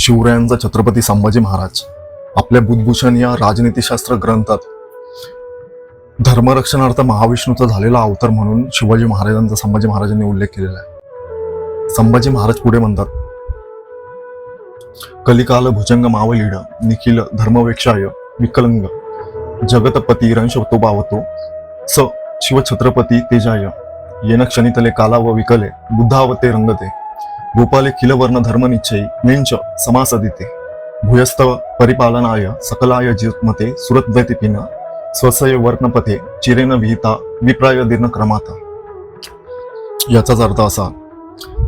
शिवरायांचा छत्रपती संभाजी महाराज. आपल्या बुधभूषण या राजनीतीशास्त्र ग्रंथात धर्मरक्षणार्थ महाविष्णूचा झालेला अवतार म्हणून शिवाजी महाराजांचा संभाजी महाराजांनी उल्लेख केलेला आहे. संभाजी महाराज पुढे म्हणतात कलिकाल भुजंग मावलीड निखिल धर्मवेक्षाय विकलंग जगतपती रंश तो पावतो स शिवछत्रपती तेजाय येन क्षणितले काला व विकले बुद्धावते रंगते. भूपाले खिलवर्ण धर्मनिश्चयी नेंच समासदिते। भूयस्तव परिपालनाय सकलाय जित्मते सुरद्वैतिपिन स्वसय वर्णपथे चिरेन विहिता विप्राय दीर्ण क्रमात। याचाच अर्थ असा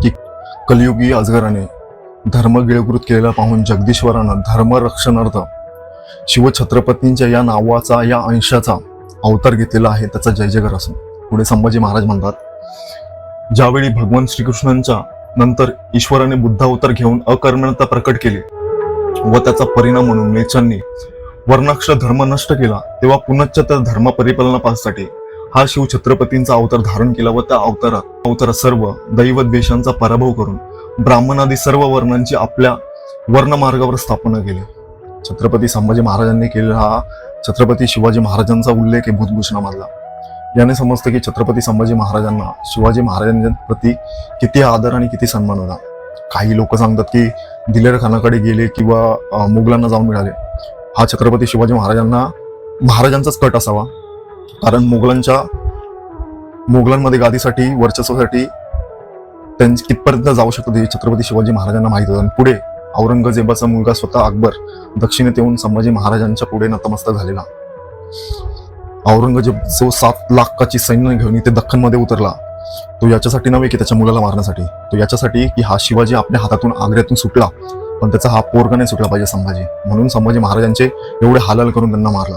की कलियुगी अजगराने धर्म गिळकृत केलेला पाहून जगदीश्वरानं धर्मरक्षणार्थ शिवछत्रपतींच्या या नावाचा या अंशाचा अवतार घेतलेला आहे त्याचा जय जयकार असून. पुढे संभाजी महाराज म्हणतात ज्यावेळी भगवान श्रीकृष्णांच्या नंतर ईश्वराने बुद्धावतार घेऊन अकर्मणता प्रकट केली व त्याचा परिणाम म्हणून मेचांनी वर्णाक्ष धर्म नष्ट केला. तेव्हा पुनश्च त्या धर्म परिपालनासाठी हा शिव छत्रपतींचा अवतार धारण केला व त्या अवतारात अवतारात सर्व दैवद्वेषांचा पराभव करून ब्राह्मणादी सर्व वर्णांची आपल्या वर्णमार्गावर स्थापना केली. छत्रपती संभाजी महाराजांनी केलेला हा छत्रपती शिवाजी महाराजांचा उल्लेख आहे भूतभूषणामधला याने समजतं की छत्रपती संभाजी महाराजांना शिवाजी महाराजांच्या प्रती किती आदर आणि किती सन्मान होता. काही लोक सांगतात की दिलेर खानाकडे गेले किंवा मुघलांना जाऊन मिळाले. हा छत्रपती शिवाजी महाराजांना महाराजांचाच कट असावा. कारण मुघलांच्या मुघलांमध्ये गादीसाठी वर्चस्वासाठी त्यांची कितपर्यंत जाऊ शकतो हे छत्रपती शिवाजी महाराजांना माहीत होतं. आणि पुढे औरंगजेबाचा मुलगा स्वतः अकबर दक्षिणेत येऊन संभाजी महाराजांच्या पुढे नतमस्तक झालेला. औरंगजेब जो सात लाखाची सैन्य घेऊन इथे दख्खनमध्ये उतरला तो याच्यासाठी नव्हे की त्याच्या मुलाला मारण्यासाठी. तो याच्यासाठी की हा शिवाजी आपल्या हातातून आग्र्यातून सुटला पण त्याचा हा पोरगा नाही सुटला पाहिजे संभाजी. म्हणून संभाजी महाराजांचे एवढे हालाल करून त्यांना मारला.